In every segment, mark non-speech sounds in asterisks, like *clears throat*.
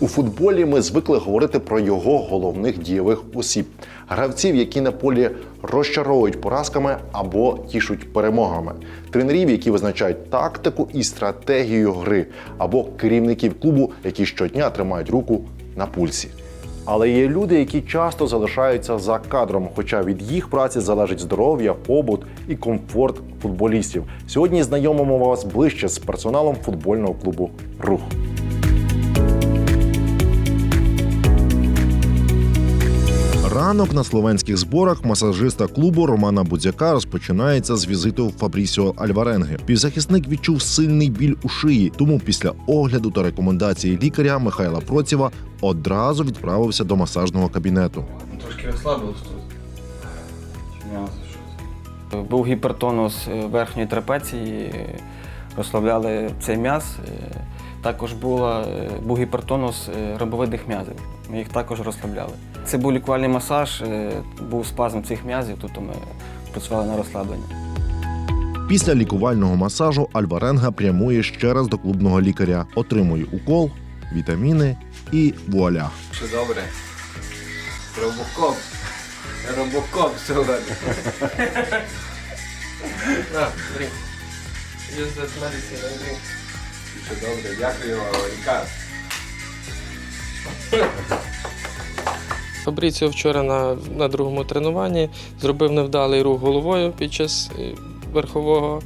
У футболі ми звикли говорити про його головних дієвих осіб гравців, які на полі розчаровують поразками або тішуть перемогами, тренерів, які визначають тактику і стратегію гри, або керівників клубу, які щодня тримають руку на пульсі. Але є люди, які часто залишаються за кадром, хоча від їх праці залежить здоров'я, побут і комфорт футболістів. Сьогодні знайомимо вас ближче з персоналом футбольного клубу Рух. Ранок на словенських зборах масажиста клубу Романа Будзяка розпочинається з візиту Фабрісіо Альваренги. Півзахисник відчув сильний біль у шиї, тому після огляду та рекомендації лікаря Михайла Процєва одразу відправився до масажного кабінету. Ну, Трошки розслабилось тут. М'ясо? Був гіпертонус е, верхньої трапеції, розслабляли цей м'яз. Е, Також була, е, був гіпертонус ромбовидних м'язів. Ми їх також розслабляли. Це був лікувальний масаж, е, був спазм цих м'язів, тобто ми працювали на розслаблення. Після лікувального масажу Альваренга прямує ще раз до клубного лікаря, отримує укол, вітаміни і вуаля. Що добре? Робокоп. Робокоп сьогодні. Що добре, дякую вам, лікар. Фабріціо вчора на, на другому тренуванні зробив невдалий рух головою під час е, верхового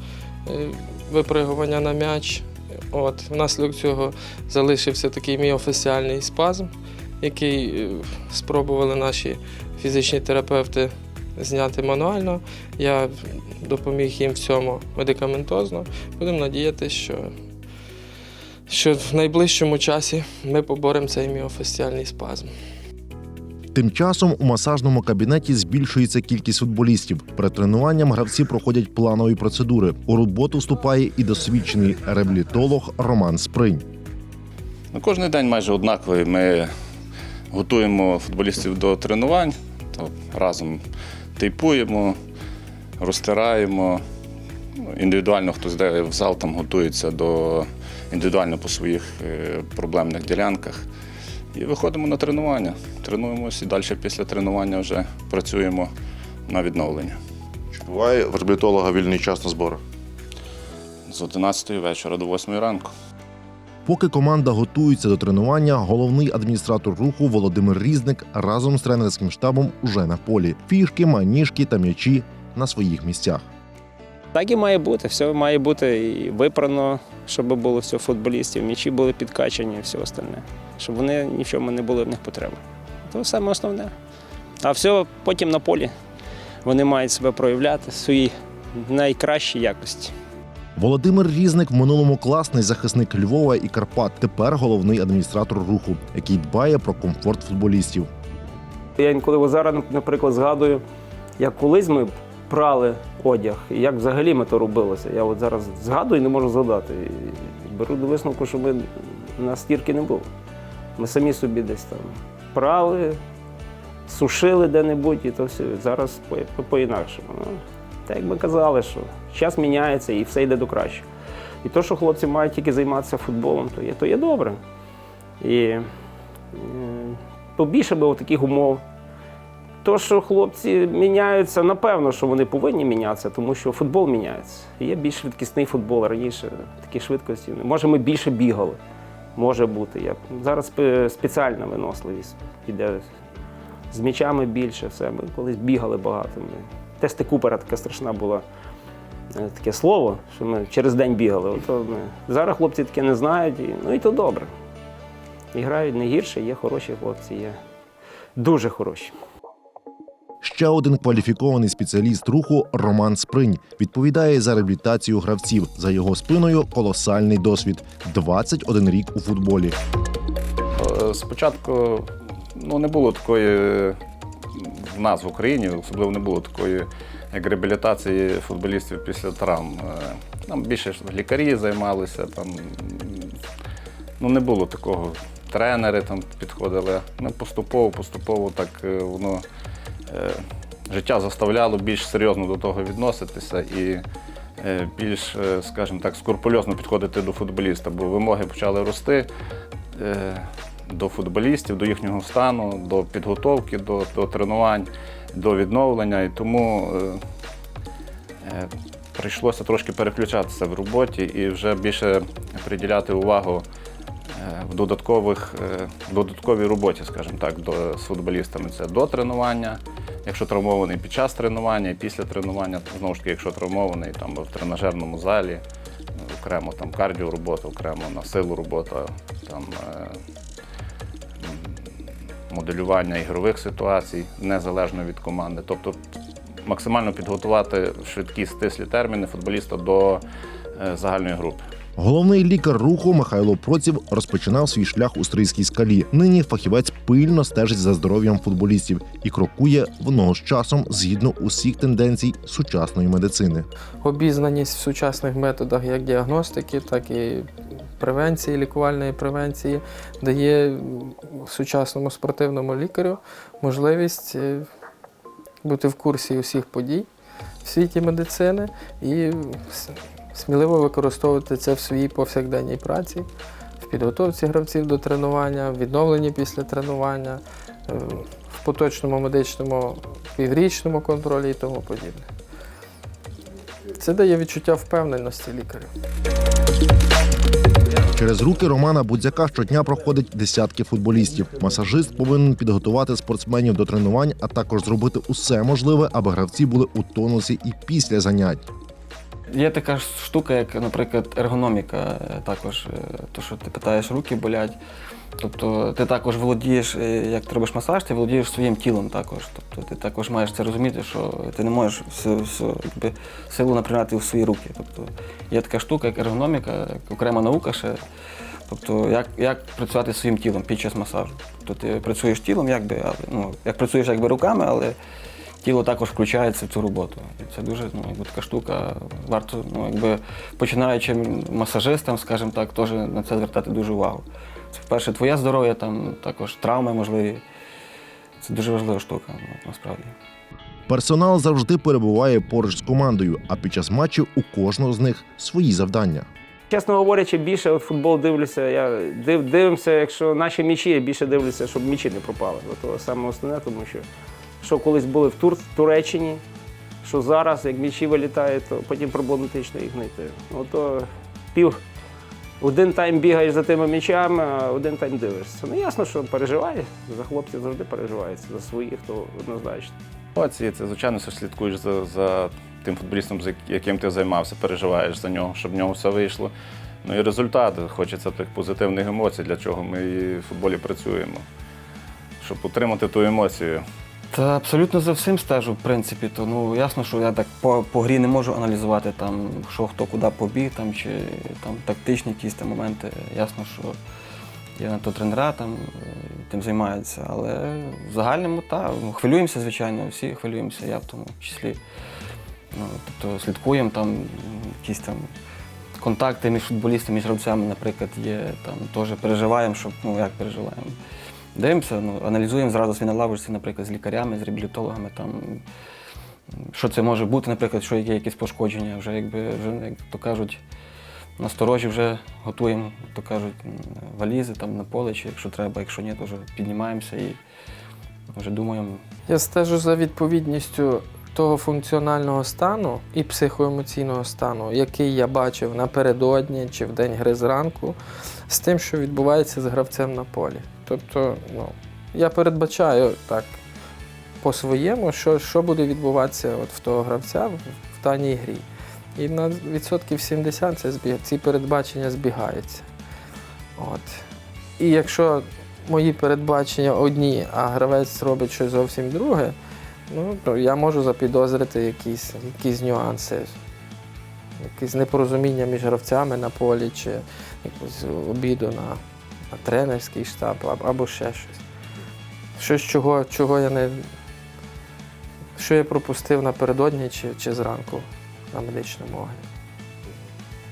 е, випригування на м'яч. От, внаслідок цього залишився такий міофасціальний спазм, який е, спробували наші фізичні терапевти зняти мануально. Я допоміг їм в цьому медикаментозно. Будемо надіятися, що, що в найближчому часі ми поборемо цей міофасціальний спазм. Тим часом у масажному кабінеті збільшується кількість футболістів. Перед тренуванням гравці проходять планові процедури. У роботу вступає і досвідчений реабілітолог Роман Спринь. Ну, кожен день майже однаковий. Ми готуємо футболістів до тренувань, то разом тейпуємо, розтираємо. Ну, Індивідуально хтось йде в зал, там готується до індивідуально по своїх е, проблемних ділянках. І виходимо на тренування. Тренуємося і далі після тренування вже працюємо на відновлення. Чи буває в реабілітолога вільний час на зборах? З 11 вечора до 8 ранку. Поки команда готується до тренування, головний адміністратор руху Володимир Різник разом з тренерським штабом уже на полі. Фішки, маніжки та м'ячі на своїх місцях. Так і має бути. Все має бути і випрано, щоб було все футболістів, м'ячі були підкачані і все остальне. Щоб вони ні в чому не були в них потреби. Це саме основне. А все потім на полі вони мають себе проявляти в своїй найкращій якості. Володимир Різник в минулому класний захисник Львова і Карпат. Тепер головний адміністратор руху, який дбає про комфорт футболістів. Я інколи зараз, наприклад, згадую, як колись ми прали одяг, і як взагалі ми то робилося. Я от зараз згадую і не можу згадати. Беру до висновку, що ми на стірки не було. Ми самі собі десь там прали, сушили де-небудь, і то все. Зараз по- по- по-інакшому. Ну, так як ми казали, що час міняється і все йде до кращого. І то, що хлопці мають тільки займатися футболом, то є, то є добре. І е, побільше би таких умов. То, що хлопці міняються, напевно, що вони повинні мінятися, тому що футбол міняється. Є більш швидкісний футбол. Раніше такі швидкості. Може, ми більше бігали. Може бути. Я... Зараз спеціальна виносливість іде з м'ячами більше. Все. Ми колись бігали багато. Ми... Тести Купера така страшна була. е, Таке слово, що ми через день бігали. Ото ми... Зараз хлопці таке не знають, і... ну і то добре. І грають не гірше, є хороші хлопці, є дуже хороші. Ще один кваліфікований спеціаліст руху Роман Спринь відповідає за реабілітацію гравців. За його спиною колосальний досвід 21 рік у футболі. Е, Спочатку ну, не було такої в нас в Україні, особливо не було такої як реабілітації футболістів після травм. Е, Там більше лікарі займалися, там ну, не було такого. Тренери там підходили. Ну, поступово, поступово так е, воно життя заставляло більш серйозно до того відноситися і е, більш, е, скажімо так, скрупульозно підходити до футболіста, бо вимоги почали рости. Е, до футболістів, до їхнього стану, до підготовки, до, до тренувань, до відновлення. І тому е, е, прийшлося трошки переключатися в роботі і вже більше приділяти увагу е, в додаткових, е, в додатковій роботі, скажімо так, до, з футболістами. Це до тренування, якщо травмований під час тренування, після тренування, знову ж таки, якщо травмований там, в тренажерному залі, е, окремо там кардіоробота, окремо на силу робота, там, е, моделювання ігрових ситуацій незалежно від команди. Тобто максимально підготувати в швидкі стислі терміни футболіста до е, загальної групи. Головний лікар руху Михайло Проців розпочинав свій шлях у стрийській скалі. Нині фахівець пильно стежить за здоров'ям футболістів і крокує в ногу з часом згідно усіх тенденцій сучасної медицини. Обізнаність в сучасних методах як діагностики, так і превенції, лікувальної превенції дає сучасному спортивному лікарю можливість е, бути в курсі усіх подій в світі медицини і сміливо використовувати це в своїй повсякденній праці, в підготовці гравців до тренування, в відновленні після тренування, е, в поточному медичному піврічному контролі і тому подібне. Це дає відчуття впевненості лікаря. Через руки Романа Будзяка щодня проходить десятки футболістів. Масажист повинен підготувати спортсменів до тренувань, а також зробити усе можливе, аби гравці були у тонусі і після занять. Є така ж штука, як, наприклад, ергономіка. е, Також е, то, що ти питаєш, руки болять. Тобто ти також володієш, е, як ти робиш масаж, ти володієш своїм тілом також. Тобто ти також маєш це розуміти, що ти не можеш всю, всю якби, силу направляти в свої руки. Тобто є така штука, як ергономіка, як окрема наука ще. Тобто, як, як працювати своїм тілом під час масажу. Тобто ти працюєш тілом, якби, але, ну, як працюєш якби руками, але тіло також включається в цю роботу. І це дуже ну, якби, така штука. Варто, ну, якби, починаючи масажистам, скажімо так, теж на це звертати дуже увагу. Це, по-перше, твоє здоров'я, там також травми можливі. Це дуже важлива штука, ну, насправді. Персонал завжди перебуває поруч з командою, а під час матчів у кожного з них свої завдання. Чесно говорячи, більше от футбол дивлюся. Я див, дивимося, якщо наші м'ячі, я більше дивлюся, щоб м'ячі не пропали. Це саме основне, тому що що колись були в Тур, Туреччині, що зараз, як м'ячі вилітають, то потім проблематично їх знайти. Ото пів. Один тайм бігаєш за тими м'ячами, а один тайм дивишся. Ну ясно, що переживає. За хлопців завжди переживається, за своїх, то однозначно. Ситуації це, звичайно, що слідкуєш за, за тим футболістом, з яким ти займався, переживаєш за нього, щоб в нього все вийшло. Ну і результат. Хочеться тих позитивних емоцій, для чого ми і в футболі працюємо. Щоб отримати ту емоцію. Та абсолютно за всім стежу, в принципі. То ну ясно, що я так по, по грі не можу аналізувати там, що хто куди побіг, там чи там тактичні якісь там моменти. Ясно, що є на то тренера там тим займаються. Але в загальному та ну, хвилюємося, звичайно, всі хвилюємося, я в тому числі. Ну, тобто слідкуємо там якісь там контакти між футболістами, між гравцями, наприклад, є там теж переживаємо, щоб ну як переживаємо. Дивимося, ну, аналізуємо зразу свій на лавочці, наприклад, з лікарями, з реабілітологами, там, що це може бути, наприклад, що є якісь пошкодження, вже якби вже, як то кажуть, насторожі вже готуємо, як то кажуть, валізи там на поле, якщо треба, якщо ні, то вже піднімаємося і вже думаємо. Я стежу за відповідністю того функціонального стану і психоемоційного стану, який я бачив напередодні чи в день гри зранку, з тим, що відбувається з гравцем на полі. Тобто, ну, я передбачаю так по-своєму, що, що буде відбуватися от в того гравця в, в даній грі. І на відсотків 70 це збіг, ці передбачення збігаються. От. І якщо мої передбачення одні, а гравець робить щось зовсім друге, ну, то я можу запідозрити якісь, якісь нюанси, якісь непорозуміння між гравцями на полі, чи якусь обіду на, тренерський штаб, або, ще щось. Щось, чого, чого я не. Що я пропустив напередодні чи, чи зранку на медичному огляді.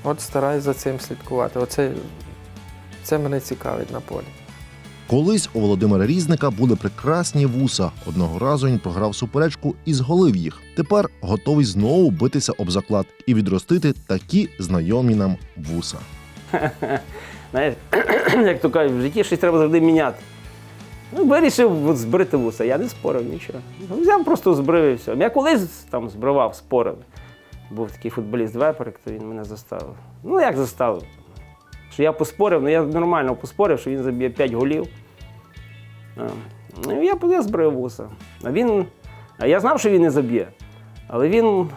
От стараюсь за цим слідкувати. Оце, це мене цікавить на полі. Колись у Володимира Різника були прекрасні вуса. Одного разу він програв суперечку і зголив їх. Тепер готовий знову битися об заклад і відростити такі знайомі нам вуса. *laughs* Знаєш, *clears throat* як то кажуть, в житті щось треба завжди міняти. Ну, вирішив збрити вуса. Я не спорив нічого. Ну, Взяв просто збрив і все. Я колись там збривав, спорив. Був такий футболіст Веперик, то він мене заставив. Ну як заставив? Що я поспорив, ну я нормально поспорив, що він заб'є 5 голів. Ну, я, я збрив вуса. А він. А я знав, що він не заб'є. Але він,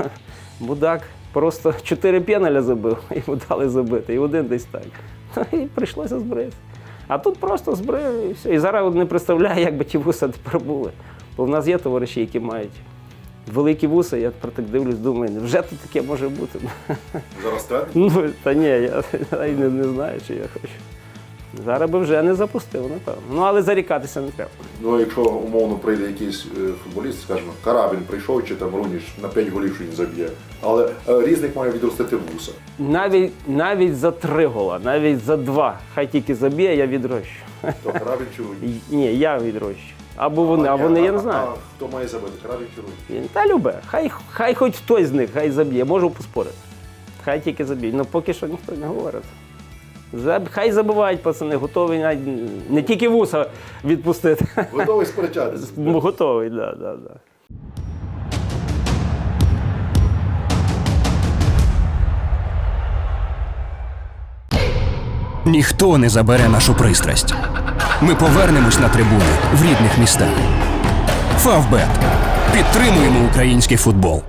*laughs* мудак, просто 4 пеналя забив, *laughs* йому дали забити, і один десь так. *laughs* І прийшлося збрити. А тут просто збрив і все. І зараз не представляю, як би ті вуса тепер були. Бо в нас є товариші, які мають великі вуса, я тепер так дивлюсь, думаю, вже тут таке може бути. *laughs* Зараз так? Ну, та ні, я, я не, не знаю, чи я хочу. Зараз би вже не запустив, напевно. Ну, але зарікатися не треба. Ну, якщо умовно прийде якийсь е, футболіст, скажімо, Карабін прийшов чи там Руніш на 5 голів, що він заб'є. Але е, різник має відростити вуса. Навіть, навіть за три гола, навіть за два, хай тільки заб'є, я відрощу. То Карабін чи Руніш? *laughs* Ні, я відрощу. Або вони, а вони, я не знаю. А хто має забити? Карабін чи Руніш? Він, Та любе, хай, хай хоч хтось з них, хай заб'є, можу поспорити. Хай тільки заб'є. Ну поки що ніхто не говорить. Хай забувають пацани, готовий навіть не тільки вуса відпустити. Готовий сперечатися? *laughs* Готовий, так, да, так, да, так. Да. Ніхто не забере нашу пристрасть. Ми повернемось на трибуни в рідних містах. Фавбет. Підтримуємо український футбол.